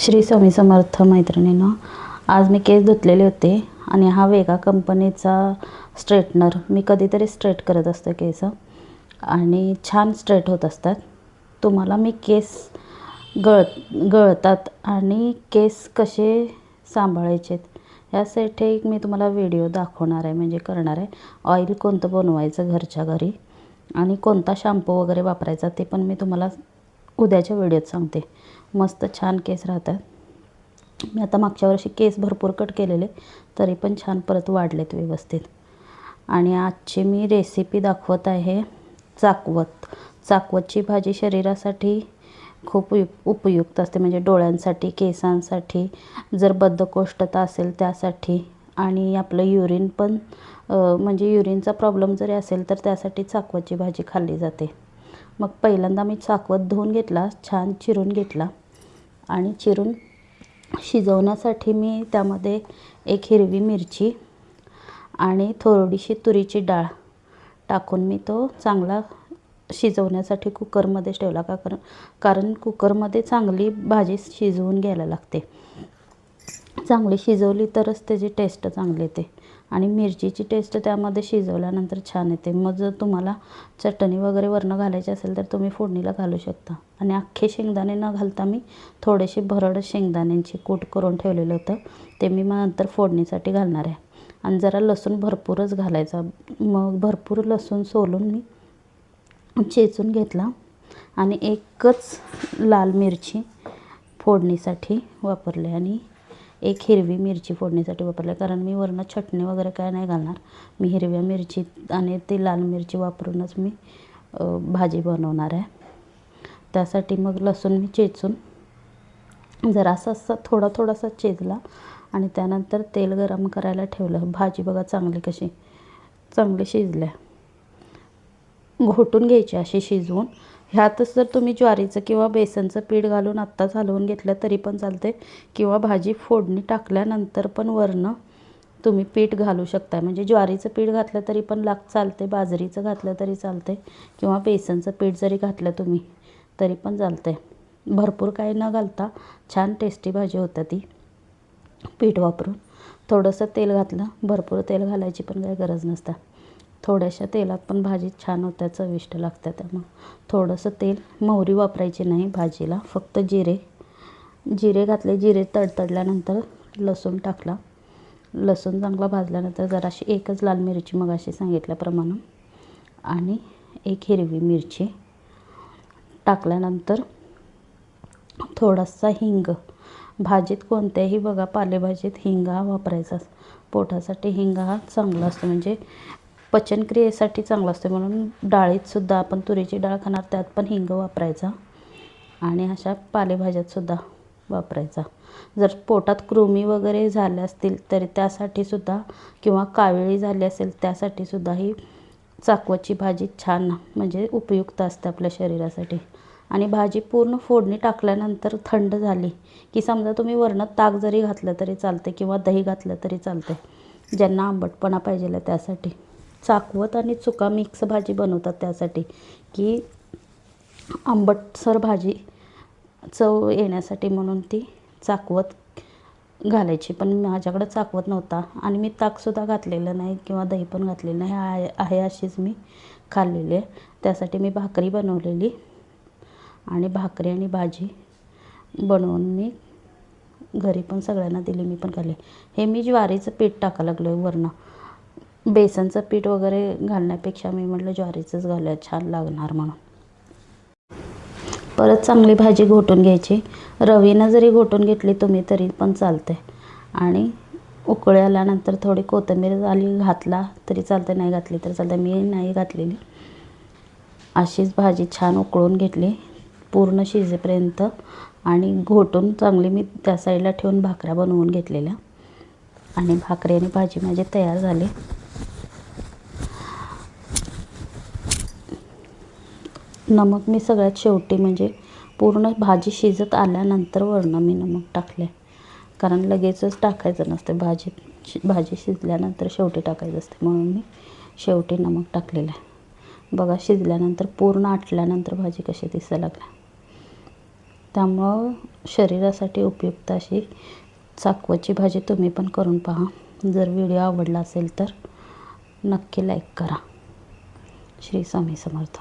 श्री स्वामी समर्थ मैत्रिणीनं आज मी केस धुतलेले होते आणि हा वेगा कंपनीचा स्ट्रेटनर. मी कधीतरी स्ट्रेट करत असते केस आणि छान स्ट्रेट होत असतात. तुम्हाला मी केस गळ गळतात आणि केस कसे सांभाळायचेत यासाठी एक मी तुम्हाला व्हिडिओ दाखवणार आहे म्हणजे करणार आहे. ऑइल कोणतं बनवायचं घरच्या घरी आणि कोणता शॅम्पू वगैरे वापरायचा ते पण मी तुम्हाला उद्याच्या व्हिडिओत सांगते. मस्त छान केस राहतात. मी आता मागच्या वर्षी केस भरपूर कट केलेले तरी पण छान परत वाढलेत व्यवस्थित. आणि आजची मी रेसिपी दाखवत आहे चाकवत. चाकवतची भाजी शरीरासाठी खूप उप उपयुक्त असते म्हणजे डोळ्यांसाठी केसांसाठी जर बद्धकोष्ठता असेल त्यासाठी. आणि आपलं युरिन पण म्हणजे युरिनचा प्रॉब्लेम जरी असेल तर त्यासाठी चाकवतची भाजी खाल्ली जाते. मग पहिल्यांदा मी चाकवत धुवून घेतला छान चिरून घेतला. आणि चिरून शिजवण्यासाठी मी त्यामध्ये एक हिरवी मिरची आणि थोडीशी तुरीची डाळ टाकून मी तो चांगला शिजवण्यासाठी कुकरमध्येच ठेवला का? कारण कारण कुकरमध्ये चांगली भाजी शिजवून घ्यायला लागते. चांगली शिजवली तरच त्याची टेस्ट चांगली येते. आणि मिरचीची टेस्ट त्यामध्ये शिजवल्यानंतर छान येते. मग जर तुम्हाला चटणी वगैरे वरनं घालायची असेल तर तुम्ही फोडणीला घालू शकता. आणि अख्खे शेंगदाणे न घालता मी थोडेसे भरड शेंगदाण्यांची कूट करून ठेवलेलं होतं. ते मी मग नंतर फोडणीसाठी घालणार आहे. आणि जरा लसूण भरपूरच घालायचा. मग भरपूर लसूण सोलून मी चेचून घेतला. आणि एकच लाल मिरची फोडणीसाठी वापरले. आणि एक हिरवी मिरची फोडणीसाठी वापरली. कारण मी वरनं चटणी वगैरे काय नाही घालणार. मी हिरव्या मिरची आणि ती लाल मिरची वापरूनच मी भाजी बनवणार आहे. त्यासाठी मग लसूण मी चेचून जरासा असा थोडा थोडासा चेचला आणि त्यानंतर तेल गरम करायला ठेवलं. भाजी बघा चांगली कशी चांगली शिजल्या घोटून घ्यायची अशी शिजवून ह्यातच जर तुम्ही ज्वारीचं किंवा बेसनचं पीठ घालून आत्ताच हलवून घेतलं तरी पण चालते किंवा भाजी फोडणी टाकल्यानंतर पण वरनं तुम्ही पीठ घालू शकता म्हणजे ज्वारीचं पीठ घातलं तरी पण लाग चालते बाजरीचं घातलं तरी चालते किंवा बेसनचं पीठ जरी घातलं तुम्ही तरी पण चालते भरपूर काही न घालता छान टेस्टी भाजी होतं ती. पीठ वापरून थोडंसं तेल घातलं भरपूर तेल घालायची पण काही गरज नसतं. थोड्याशा तेलात पण भाजी छान होत्या चविष्ट लागतात त्यामुळं. थोडंसं तेल मोहरी वापरायची नाही भाजीला फक्त जिरे. जिरे घातले जिरे तडतडल्यानंतर लसूण टाकला. लसूण चांगला भाजल्यानंतर जराशी एकच लाल मिरची मग अशी सांगितल्याप्रमाणे आणि एक हिरवी मिरची टाकल्यानंतर थोडासा हिंग. भाजीत कोणत्याही बघा पालेभाजीत हिंग हा वापरायचा. पोटासाठी हिंग हा चांगला असतो. म्हणजे पचनक्रियेसाठी चांगला असतो. म्हणून डाळीतसुद्धा आपण तुरीची डाळ खाणार त्यात पण हिंग वापरायचा आणि अशा पालेभाज्यातसुद्धा वापरायचा. जर पोटात कृमी वगैरे झाल्या असतील तरी त्यासाठीसुद्धा किंवा कावेळी झाली असेल त्यासाठीसुद्धा ही चाकवतची भाजी छान म्हणजे उपयुक्त असते आपल्या शरीरासाठी. आणि भाजी पूर्ण फोडणी टाकल्यानंतर थंड झाली की समजा तुम्ही वरणात ताक जरी घातलं तरी चालते किंवा दही घातलं तरी चालते. ज्यांना आंबटपणा पाहिजे त्यासाठी. चाकवत आणि चुका मिक्स भाजी बनवतात त्यासाठी की आंबटसर भाजी चव येण्यासाठी म्हणून ती चाकवत घालायची. पण माझ्याकडं चाकवत नव्हता आणि मी ताकसुद्धा घातलेलं नाही किंवा दही पण घातलेलं नाही. आहे आहे अशीच मी खाल्लेली आहे. त्यासाठी मी भाकरी बनवलेली आणि भाकरी आणि भाजी बनवून मी घरी पण सगळ्यांना दिली मी पण खाल्ली. हे मी ज्वारीचं पीठ टाका लागलो आहे वरनं. बेसनचं पीठ वगैरे घालण्यापेक्षा मी म्हटलं ज्वारीचंच घालूया छान लागणार म्हणून. परत चांगली भाजी घोटून घ्यायची. रवीनं जरी घोटून घेतली तुम्ही तरी पण चालते आणि उकळी आल्यानंतर थोडी कोथिंबीर आली घातला तरी चालते नाही घातली तर चालते मी नाही घातलेली. अशीच भाजी छान उकळून घेतली पूर्ण शिजेपर्यंत. आणि घोटून चांगली मी त्या साईडला ठेवून भाकऱ्या बनवून घेतलेल्या. आणि भाकरी आणि भाजी माझी तयार झाली. नमक मी सगळ्यात शेवटी म्हणजे पूर्ण भाजी शिजत आल्यानंतर वरणं मी नमक टाकले. कारण लगेचच टाकायचं नसतं. भाजीत भाजी शिजल्यानंतर शेवटी टाकायचं असते. म्हणून मी शेवटी नमक टाकलेलं आहे. बघा शिजल्यानंतर पूर्ण आटल्यानंतर भाजी कशी दिसायला लागल्या त्यामुळं शरीरासाठी उपयुक्त अशी चाकवाची भाजी तुम्ही पण करून पहा. जर व्हिडिओ आवडला असेल तर नक्की लाईक करा. श्री स्वामी समर्थ.